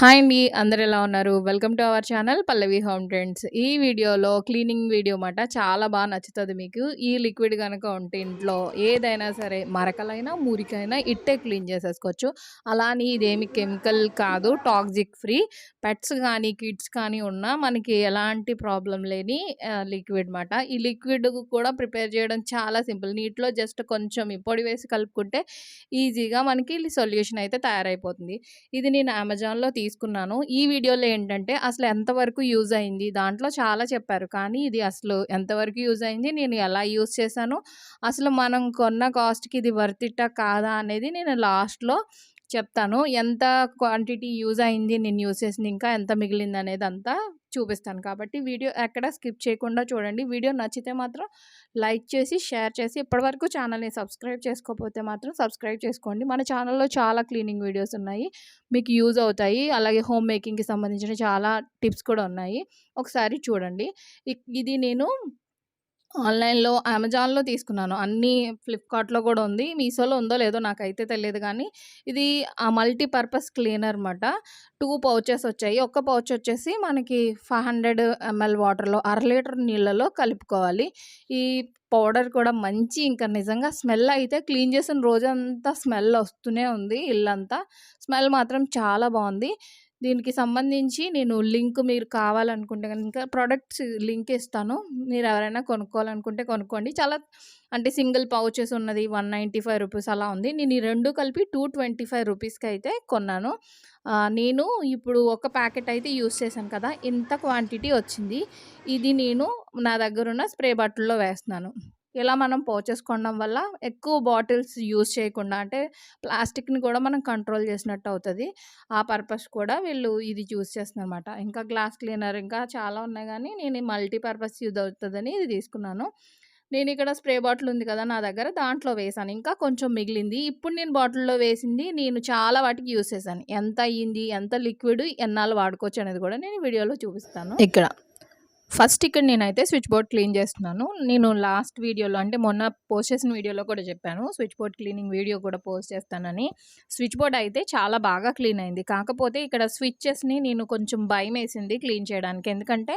Hi అండి అందరు ఎలా ఉన్నారు? Welcome to our channel Pallavi home trends. ఈ వీడియోలో క్లీనింగ్ వీడియో మాట చాలా బాగా నచ్చుతుంది మీకు. ఈ లిక్విడ్ కనుక ఉంటే ఇంట్లో ఏదైనా సరే మరకలైనా మురికైనా ఇట్టే క్లీన్ చేసేసుకోవచ్చు. అలాని ఇదేమి కెమికల్ కాదు టాక్సిక్ ఫ్రీ. పెట్స్ కానీ కిడ్స్ కానీ ఉన్నా మనకి ఎలాంటి ప్రాబ్లం లేని లిక్విడ్ మాట. ఈ లిక్విడ్ కూడా ప్రిపేర్ చేయడం చాలా సింపుల్. నీటిలో జస్ట్ కొంచెం పొడి వేసి కలుపుకుంటే ఈజీగా మనకి సొల్యూషన్ అయితే తయారైపోతుంది. ఇది నేను అమెజాన్లో తీసుకున్నాను తీసుకున్నాను. ఈ వీడియోలో ఏంటంటే అసలు ఎంతవరకు యూజ్ అయింది? దాంట్లో చాలా చెప్పారు. కానీ ఇది అసలు ఎంతవరకు యూజ్ అయింది? నేను ఎలా యూజ్ చేశాను? అసలు మనం కొన్న కాస్ట్కి ఇది వర్తిట్టా కాదా? అనేది నేను లాస్ట్లో చెప్తాను. ఎంత క్వాంటిటీ యూజ్ అయింది? నేను యూజ్ చేసింది ఇంకా ఎంత మిగిలింది అనేది అంతా చూపిస్తాను. కాబట్టి వీడియో ఎక్కడ స్కిప్ చేయకుండా చూడండి. వీడియో నచ్చితే మాత్రం లైక్ చేసి షేర్ చేసి ఇప్పటివరకు ఛానల్ని సబ్స్క్రైబ్ చేసుకోకపోతే మాత్రం సబ్స్క్రైబ్ చేసుకోండి. మన ఛానల్లో చాలా క్లీనింగ్ వీడియోస్ ఉన్నాయి. మీకు యూజ్ అవుతాయి. అలాగే హోమ్ మేకింగ్కి సంబంధించిన చాలా టిప్స్ కూడా ఉన్నాయి. ఒకసారి చూడండి. ఇది నేను ఆన్‌లైన్‌లో, అమెజాన్‌లో తీసుకున్నాను. అన్నీ ఫ్లిప్‌కార్ట్‌లో కూడా ఉంది. మీషోలో ఉందో లేదో నాకైతే తెలియదు కానీ, ఇది ఆ మల్టీపర్పస్ క్లీనర్ అనమాట టూ పౌచెస్ వచ్చాయి. ఒక్క పౌచ్ వచ్చేసి మనకి 500 ఎంఎల్ వాటర్‌లో అర లీటర్ నీళ్ళలో కలుపుకోవాలి. ఈ పౌడర్ కూడా మంచి ఇంకా నిజంగా స్మెల్ అయితే క్లీన్ చేసిన రోజంతా స్మెల్ వస్తూనే ఉంది ఇల్లంతా. స్మెల్ మాత్రం చాలా బాగుంది దీనికి సంబంధించి నేను లింక్ మీరు కావాలనుకుంటే కనుక ప్రోడక్ట్స్ లింక్ ఇస్తాను. మీరు ఎవరైనా కొనుక్కోవాలనుకుంటే కొనుక్కోండి. చాలా అంటే సింగిల్ పౌచెస్ ఉన్నది వన్ నైంటీ ఫైవ్ రూపీస్ అలా ఉంది. నేను ఈ రెండు కలిపి టూ ట్వంటీ ఫైవ్ రూపీస్కి అయితే కొన్నాను. నేను ఇప్పుడు ఒక ప్యాకెట్ అయితే యూస్ చేశాను కదా ఇంత క్వాంటిటీ వచ్చింది. ఇది నేను నా దగ్గర ఉన్న స్ప్రే బాటిల్లో వేస్తున్నాను. ఇలా మనం పౌచెస్ కొనడం వల్ల ఎక్కువ బాటిల్స్ యూజ్ చేయకుండా అంటే ప్లాస్టిక్ని కూడా మనం కంట్రోల్ చేసినట్టు అవుతుంది. ఆ పర్పస్ కూడా వీళ్ళు ఇది చూస్ చేస్తున్నారన్నమాట. ఇంకా గ్లాస్ క్లీనర్ ఇంకా చాలా ఉన్నాయి కానీ నేను మల్టీ పర్పస్ యూజ్ అవుతుందని ఇది తీసుకున్నాను. నేను ఇక్కడ స్ప్రే బాటిల్ ఉంది కదా నా దగ్గర దాంట్లో వేసాను. ఇంకా కొంచెం మిగిలింది. ఇప్పుడు నేను బాటిల్లో వేసింది నేను చాలా వాటికి యూస్ చేశాను. ఎంత అయ్యింది ఎంత లిక్విడ్ ఎన్నాళ్ళు వాడుకోవచ్చు అనేది కూడా నేను వీడియోలో చూపిస్తాను. ఇక్కడ ఫస్ట్ ఇక్కడ నేనైతే స్విచ్ బోర్డ్ క్లీన్ చేస్తున్నాను. నేను లాస్ట్ వీడియోలో అంటే మొన్న పోస్ట్ చేసిన వీడియోలో కూడా చెప్పాను. స్విచ్ బోర్డ్ క్లీనింగ్ వీడియో కూడా పోస్ట్ చేస్తానని. స్విచ్ బోర్డ్ అయితే చాలా బాగా క్లీన్ అయింది. కాకపోతే ఇక్కడ స్విచ్చెస్ని నేను కొంచెం భయం వేసింది క్లీన్ చేయడానికి. ఎందుకంటే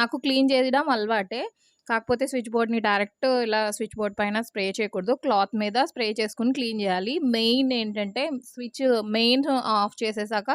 నాకు క్లీన్ చేయడం అలవాటే. కాకపోతే స్విచ్ బోర్డ్ని డైరెక్ట్ ఇలా స్విచ్ బోర్డ్ పైన స్ప్రే చేయకూడదు. క్లాత్ మీద స్ప్రే చేసుకుని క్లీన్ చేయాలి. మెయిన్ ఏంటంటే స్విచ్ మెయిన్ ఆఫ్ చేసేసాక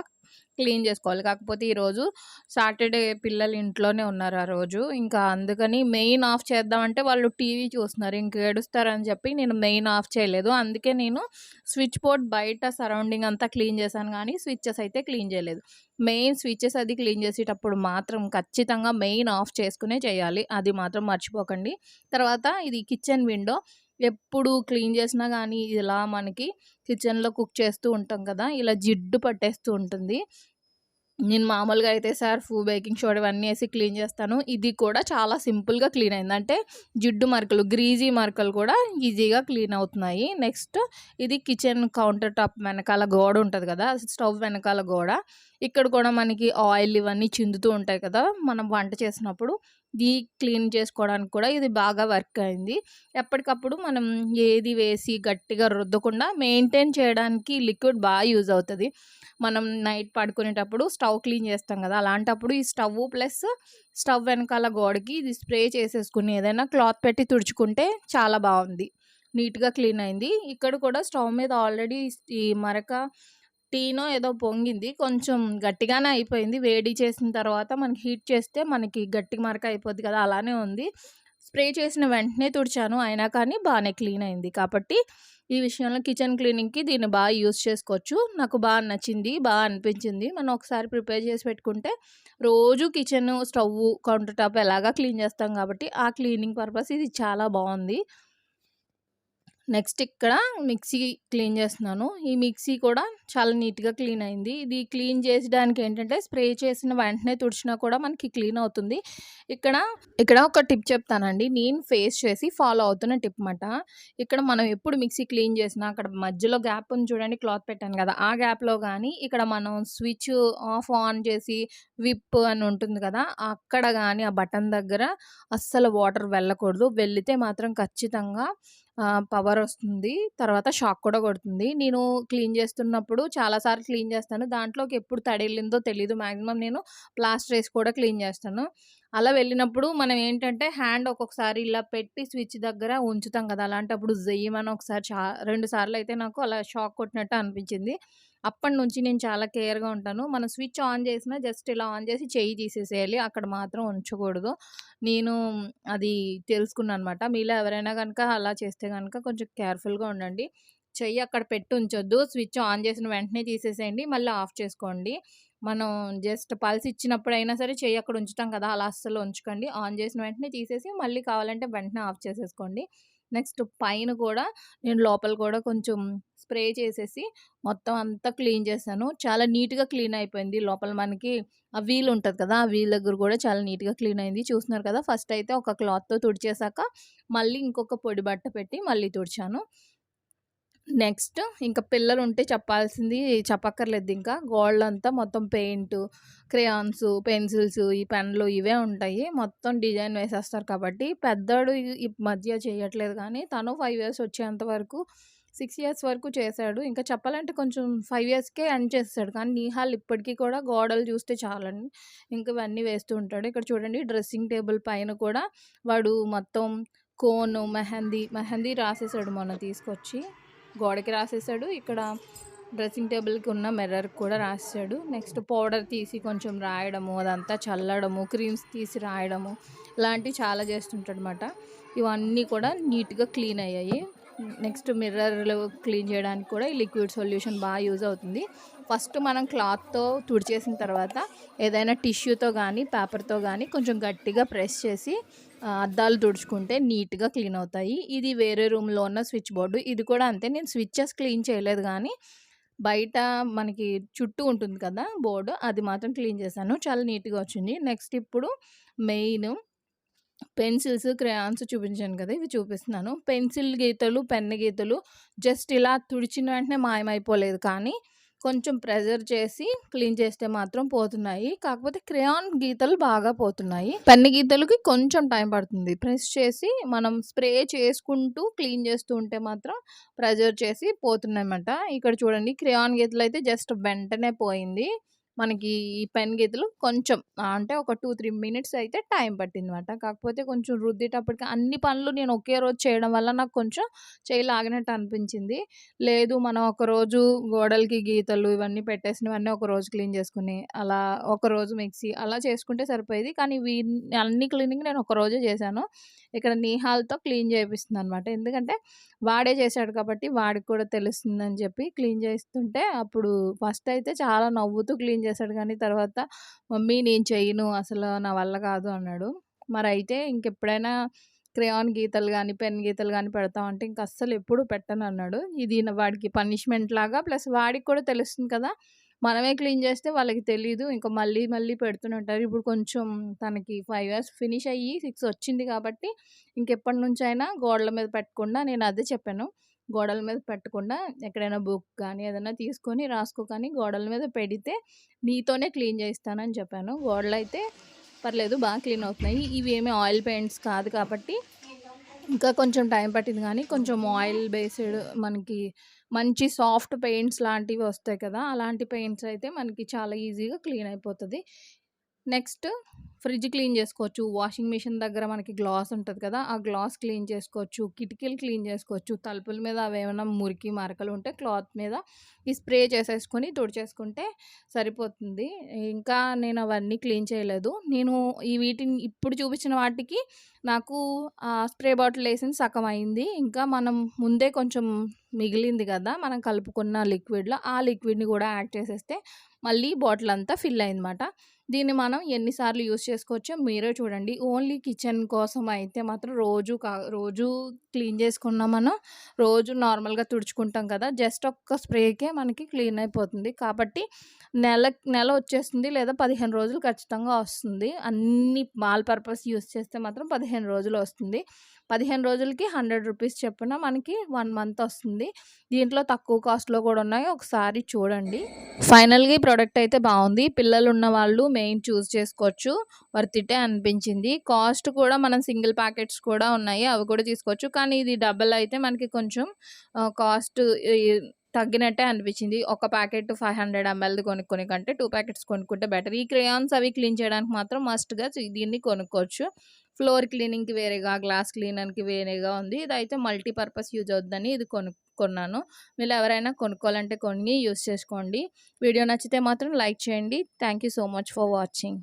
క్లీన్ చేసుకోవాలి. కాకపోతే ఈరోజు సాటర్డే పిల్లలు ఇంట్లోనే ఉన్నారు ఆ రోజు. ఇంకా అందుకని మెయిన్ ఆఫ్ చేద్దామంటే వాళ్ళు టీవీ చూస్తున్నారు. ఇంక ఏడుస్తారని చెప్పి నేను మెయిన్ ఆఫ్ చేయలేదు. అందుకే నేను స్విచ్ బోర్డ్ బయట సరౌండింగ్ అంతా క్లీన్ చేశాను కానీ స్విచ్చెస్ అయితే క్లీన్ చేయలేదు. మెయిన్ స్విచ్చెస్ అది క్లీన్ చేసేటప్పుడు మాత్రం ఖచ్చితంగా మెయిన్ ఆఫ్ చేసుకునే చేయాలి. అది మాత్రం మర్చిపోకండి. తర్వాత ఇది కిచెన్ విండో. ఎప్పుడు క్లీన్ చేసినా కానీ ఇలా మనకి కిచెన్లో కుక్ చేస్తూ ఉంటాం కదా ఇలా జిడ్డు పట్టేస్తూ ఉంటుంది. నేను మామూలుగా అయితే సర్ఫ్ బేకింగ్ సోడా ఇవన్నీ వేసి క్లీన్ చేస్తాను. ఇది కూడా చాలా సింపుల్గా క్లీన్ అయింది. అంటే జిడ్డు మరకలు గ్రీజీ మరకలు కూడా ఈజీగా క్లీన్ అవుతున్నాయి. నెక్స్ట్ ఇది కిచెన్ కౌంటర్ టాప్ వెనకాల గోడ ఉంటుంది కదా స్టవ్ వెనకాల గోడ. ఇక్కడ కూడా మనకి ఆయిల్ ఇవన్నీ చిందుతూ ఉంటాయి కదా మనం వంట చేసినప్పుడు. ఇది క్లీన్ చేసుకోవడానికి కూడా ఇది బాగా వర్క్ అయింది. ఎప్పటికప్పుడు మనం ఏది వేసి గట్టిగా రుద్దకుండా మెయింటైన్ చేయడానికి లిక్విడ్ బాగా యూజ్ అవుతుంది. మనం నైట్ పడుకునేటప్పుడు స్టవ్ క్లీన్ చేస్తాం కదా అలాంటప్పుడు ఈ స్టవ్ ప్లస్ స్టవ్ వెనకాల గోడకి ఇది స్ప్రే చేసేసుకుని ఏదైనా క్లాత్ పెట్టి తుడుచుకుంటే చాలా బాగుంది. నీట్గా క్లీన్ అయింది. ఇక్కడ కూడా స్టవ్ మీద ఆల్రెడీ ఈ మరక టీనో ఏదో పొంగింది. కొంచెం గట్టిగానే అయిపోయింది. వేడి చేసిన తర్వాత మనకి హీట్ చేస్తే మనకి గట్టి మరక అయిపోద్ది కదా అలానే ఉంది. స్ప్రే చేసిన వెంటనే తుడిచాను. అయినా కానీ బాగానే క్లీన్ అయింది. కాబట్టి ఈ విషయంలో కిచెన్ క్లీనింగ్కి దీన్ని బాగా యూస్ చేసుకోవచ్చు. నాకు బాగా నచ్చింది బాగా అనిపించింది. మనం ఒకసారి ప్రిపేర్ చేసి పెట్టుకుంటే రోజు కిచెన్ స్టవ్ కౌంటర్ టాప్ ఎలాగా క్లీన్ చేస్తాం కాబట్టి ఆ క్లీనింగ్ పర్పస్ ఇది చాలా బాగుంది. నెక్స్ట్ ఇక్కడ మిక్సీ క్లీన్ చేస్తున్నాను. ఈ మిక్సీ కూడా చాలా నీట్గా క్లీన్ అయింది. ఇది క్లీన్ చేసడానికి ఏంటంటే స్ప్రే చేసిన వెంటనే తుడిచినా కూడా మనకి క్లీన్ అవుతుంది. ఇక్కడ ఇక్కడ ఒక టిప్ చెప్తానండి. నేను ఫేస్ చేసి ఫాలో అవుతున్న టిప్ మాట ఇక్కడ మనం ఎప్పుడు మిక్సీ క్లీన్ చేసినా అక్కడ మధ్యలో గ్యాప్ ఉంది చూడండి క్లాత్ పెట్టాను కదా ఆ గ్యాప్లో కానీ ఇక్కడ మనం స్విచ్ ఆఫ్ ఆన్ చేసి విప్ అని ఉంటుంది కదా అక్కడ కానీ ఆ బటన్ దగ్గర అస్సలు వాటర్ వెళ్ళకూడదు. వెళితే మాత్రం ఖచ్చితంగా పవర్ వస్తుంది. తర్వాత షాక్ కూడా కొడుతుంది. నేను క్లీన్ చేస్తున్నప్పుడు వెళ్ళినప్పుడు చాలాసార్లు క్లీన్ చేస్తాను. దాంట్లోకి ఎప్పుడు తడెళ్ళిందో తెలీదు. మ్యాక్సిమం నేను ప్లాస్టర్ వేసి కూడా క్లీన్ చేస్తాను. అలా వెళ్ళినప్పుడు మనం ఏంటంటే హ్యాండ్ ఒక్కొక్కసారి ఇలా పెట్టి స్విచ్ దగ్గర ఉంచుతాం కదా! అలాంటప్పుడు జెయ్యమని ఒకసారి చా రెండు సార్లు అయితే నాకు అలా షాక్ కొట్టినట్టు అనిపించింది. అప్పటి నుంచి నేను చాలా కేర్గా ఉంటాను. మనం స్విచ్ ఆన్ చేసినా జస్ట్ ఇలా ఆన్ చేసి చెయ్యి తీసేసేయాలి. అక్కడ మాత్రం ఉంచకూడదు. నేను అది తెలుసుకున్నాను అనమాట మీలో ఎవరైనా కనుక అలా చేస్తే కనుక కొంచెం కేర్ఫుల్గా ఉండండి. చెయ్యి అక్కడ పెట్టి ఉంచొద్దు. స్విచ్ ఆన్ చేసిన వెంటనే తీసేసేయండి. మళ్ళీ ఆఫ్ చేసుకోండి. మనం జస్ట్ పల్స్ ఇచ్చినప్పుడైనా సరే చెయ్యి అక్కడ ఉంచుతాం కదా అలా అస్సలు ఉంచుకోండి. ఆన్ చేసిన వెంటనే తీసేసి మళ్ళీ కావాలంటే వెంటనే ఆఫ్ చేసేసుకోండి. నెక్స్ట్ పైన కూడా నేను లోపల కూడా కొంచెం స్ప్రే చేసేసి మొత్తం అంతా క్లీన్ చేశాను. చాలా నీట్గా క్లీన్ అయిపోయింది. లోపల మనకి ఆ వీల్ ఉంటుంది కదా ఆ వీల్ దగ్గర కూడా చాలా నీట్గా క్లీన్ అయింది. చూస్తున్నారు కదా ఫస్ట్ అయితే ఒక క్లాత్తో తుడిచేసాక మళ్ళీ ఇంకొక పొడి బట్ట పెట్టి మళ్ళీ తుడిచాను. నెక్స్ట్ ఇంకా పిల్లలు ఉంటే చెప్పాల్సింది చెప్పక్కర్లేదు ఇంకా. గోల్డ్ మొత్తం పెయింట్ క్రేయాన్స్ పెన్సిల్స్ ఈ పెన్లు ఇవే ఉంటాయి. మొత్తం డిజైన్ వేసేస్తారు కాబట్టి పెద్దోడు ఈ మధ్య చేయట్లేదు కానీ తను ఫైవ్ ఇయర్స్ వచ్చేంత వరకు సిక్స్ ఇయర్స్ వరకు చేశాడు. ఇంకా చెప్పాలంటే కొంచెం ఫైవ్ ఇయర్స్కే ఎండ్ చేస్తాడు కానీ నీహాల్ ఇప్పటికీ కూడా గోడలు చూస్తే చాలండి. ఇంకా ఇవన్నీ వేస్తూ ఉంటాడు. ఇక్కడ చూడండి డ్రెస్సింగ్ టేబుల్ పైన కూడా వాడు మొత్తం కోన్ మెహందీ మెహందీ రాసేసాడు మొన్న తీసుకొచ్చి. గోడకి రాసేసాడు. ఇక్కడ డ్రెస్సింగ్ టేబుల్కి ఉన్న మిర్రర్ కూడా రాసాడు నెక్స్ట్ పౌడర్ తీసి కొంచెం రాయడము అదంతా చల్లడము క్రీమ్స్ తీసి రాయడము ఇలాంటివి చాలా చేస్తుంటాడనమాట ఇవన్నీ కూడా నీట్గా క్లీన్ అయ్యాయి. నెక్స్ట్ మిర్రర్లు క్లీన్ చేయడానికి కూడా ఈ లిక్విడ్ సొల్యూషన్ బాగా యూజ్ అవుతుంది. ఫస్ట్ మనం క్లాత్తో తుడిచేసిన తర్వాత ఏదైనా టిష్యూతో కానీ పేపర్తో కానీ కొంచెం గట్టిగా ప్రెస్ చేసి అద్దాలు తుడుచుకుంటే నీట్గా క్లీన్ అవుతాయి. ఇది వేరే రూమ్లో ఉన్న స్విచ్ బోర్డు. ఇది కూడా అంతే. నేను స్విచ్చెస్ క్లీన్ చేయలేదు కానీ బయట మనకి చుట్టూ ఉంటుంది కదా బోర్డు అది మాత్రం క్లీన్ చేశాను. చాలా నీట్గా వచ్చింది. నెక్స్ట్ ఇప్పుడు మెయిన్ పెన్సిల్స్ క్రయాన్స్ చూపించాను కదా ఇవి చూపిస్తున్నాను. పెన్సిల్ గీతలు పెన్ గీతలు జస్ట్ ఇలా తుడిచిన వెంటనే మాయమైపోలేదు కానీ కొంచెం ప్రెజర్ చేసి క్లీన్ చేస్తే మాత్రం పోతున్నాయి. కాకపోతే క్రేయాన్ గీతలు బాగా పోతున్నాయి. పెన్ను గీతలకి కొంచెం టైం పడుతుంది. ప్రెస్ చేసి మనం స్ప్రే చేసుకుంటూ క్లీన్ చేస్తూ ఉంటే మాత్రం ప్రెజర్ చేసి పోతున్నాయన్నమాట. ఇక్కడ చూడండి క్రేయాన్ గీతలు అయితే జస్ట్ వెంటనే పోయింది. మనకి ఈ పెన్ గీతలు కొంచెం అంటే ఒక టూ త్రీ మినిట్స్ అయితే టైం పట్టిందన్నమాట కాకపోతే కొంచెం రుద్దేటప్పటికి అన్ని పనులు నేను ఒకే రోజు చేయడం వల్ల నాకు కొంచెం చేయలాగినట్టు అనిపించింది. లేదు మనం ఒకరోజు గోడలకి గీతలు ఇవన్నీ పెట్టేసినవన్నీ ఒక రోజు క్లీన్ చేసుకుని అలా ఒకరోజు మిక్సీ అలా చేసుకుంటే సరిపోయేది. కానీ వీ అన్ని క్లీనింగ్ నేను ఒక రోజే చేశాను. ఇక్కడ నీహాల్తో క్లీన్ చేపిస్తుంది అనమాట ఎందుకంటే వాడే చేశాడు కాబట్టి వాడికి కూడా తెలుస్తుందని చెప్పి క్లీన్ చేస్తుంటే అప్పుడు ఫస్ట్ అయితే చాలా నవ్వుతూ క్లీన్ చేశాడు కానీ తర్వాత మమ్మీ నేను చెయ్యను అసలు నా వల్ల కాదు అన్నాడు. మరి అయితే ఇంకెప్పుడైనా క్రేయాన్ గీతలు కానీ పెన్ గీతలు కానీ పెడతామంటే ఇంక అస్సలు ఎప్పుడు పెట్టను అన్నాడు ఇది వాడికి పనిష్మెంట్ లాగా ప్లస్ వాడికి కూడా తెలుస్తుంది కదా మనమే క్లీన్ చేస్తే వాళ్ళకి తెలియదు ఇంకా మళ్ళీ మళ్ళీ పెడుతూనే ఉంటారు. ఇప్పుడు కొంచెం తనకి ఫైవ్ ఇయర్స్ ఫినిష్ అయ్యి సిక్స్ వచ్చింది కాబట్టి ఇంకెప్పటి నుంచి అయినా గోడల మీద పెట్టకుండా నేను అదే చెప్పాను. గోడల మీద పెట్టకుండా ఎక్కడైనా బుక్ కానీ ఏదైనా తీసుకొని రాసుకో కానీ గోడల మీద పెడితే నీతోనే క్లీన్ చేస్తానని చెప్పాను. గోడలు అయితే పర్లేదు బాగా క్లీన్ అవుతున్నాయి. ఇవి ఏమి ఆయిల్ పెయింట్స్ కాదు కాబట్టి ఇంకా కొంచెం టైం పట్టింది కానీ కొంచెం ఆయిల్ బేస్డ్ మనకి మంచి సాఫ్ట్ పెయింట్స్ లాంటివి వస్తాయి కదా అలాంటి పెయింట్స్ అయితే మనకి చాలా ఈజీగా క్లీన్ అయిపోతుంది. నెక్స్ట్ ఫ్రిడ్జ్ క్లీన్ చేసుకోవచ్చు. వాషింగ్ మిషన్ దగ్గర మనకి గ్లాస్ ఉంటుంది కదా ఆ గ్లాస్ క్లీన్ చేసుకోవచ్చు. కిటికీలు క్లీన్ చేసుకోవచ్చు. తలుపుల మీద అవేమైనా మురికి మరకలు ఉంటే క్లాత్ మీద ఈ స్ప్రే చేసేసుకొని తుడిచేసుకుంటే సరిపోతుంది. ఇంకా నేను అవన్నీ క్లీన్ చేయలేదు. నేను ఈ వీటిని ఇప్పుడు చూపించిన వాటికి నాకు ఆ స్ప్రే బాటిల్ వేసింది సగం అయింది. ఇంకా మనం ముందే కొంచెం మిగిలింది కదా మనం కలుపుకున్న లిక్విడ్లో ఆ లిక్విడ్ని కూడా యాడ్ చేసేస్తే మళ్ళీ బాటిల్ అంతా ఫిల్ అయిందన్నమాట. దీన్ని మనం ఎన్నిసార్లు యూస్ చేసుకోవచ్చో మీరే చూడండి. ఓన్లీ కిచెన్ కోసం అయితే మాత్రం రోజు కా రోజు క్లీన్ చేసుకున్నా మనం రోజు నార్మల్గా తుడుచుకుంటాం కదా జస్ట్ ఒక్క స్ప్రేకే మనకి క్లీన్ అయిపోతుంది. కాబట్టి నెల నెల వచ్చేస్తుంది లేదా పదిహేను రోజులు ఖచ్చితంగా వస్తుంది. అన్ని మాల్ పర్పస్ యూస్ చేస్తే మాత్రం పదిహేను రోజులు వస్తుంది. పదిహేను రోజులకి హండ్రెడ్ రూపీస్ చెప్పిన మనకి వన్ మంత్ వస్తుంది. దీంట్లో తక్కువ కాస్ట్లో కూడా ఉన్నాయి. ఒకసారి చూడండి. ఫైనల్గా ఈ ప్రోడక్ట్ అయితే బాగుంది. పిల్లలు ఉన్న వాళ్ళు మెయిన్ చూస్ చేసుకోవచ్చు. వర్తిటే అనిపించింది. కాస్ట్ కూడా మనం సింగిల్ ప్యాకెట్స్ కూడా ఉన్నాయి. అవి కూడా తీసుకోవచ్చు. కానీ ఇది డబల్ అయితే మనకి కొంచెం కాస్ట్ తగ్గినట్టే అనిపించింది. ఒక ప్యాకెట్ 500 ఎంఎల్‌ది కొనుక్కునే కంటే టూ ప్యాకెట్స్ కొనుక్కుంటే బెటర్. ఈ క్రేయాన్స్ అవి క్లీన్ చేయడానికి మాత్రం మస్ట్‌గా దీన్ని కొనుక్కోవచ్చు. ఫ్లోర్ క్లీనింగ్‌కి వేరేగా, గ్లాస్ క్లీనర్‌కి వేరేగా ఉంది. ఇదైతే మల్టీ పర్పస్ యూజ్ అవుద్దని ఇది కొనుక్కున్నాను మీరు ఎవరైనా కొనుక్కోవాలంటే కొని యూజ్ చేసుకోండి. వీడియో నచ్చితే మాత్రం లైక్ చేయండి. Thank you so much for watching.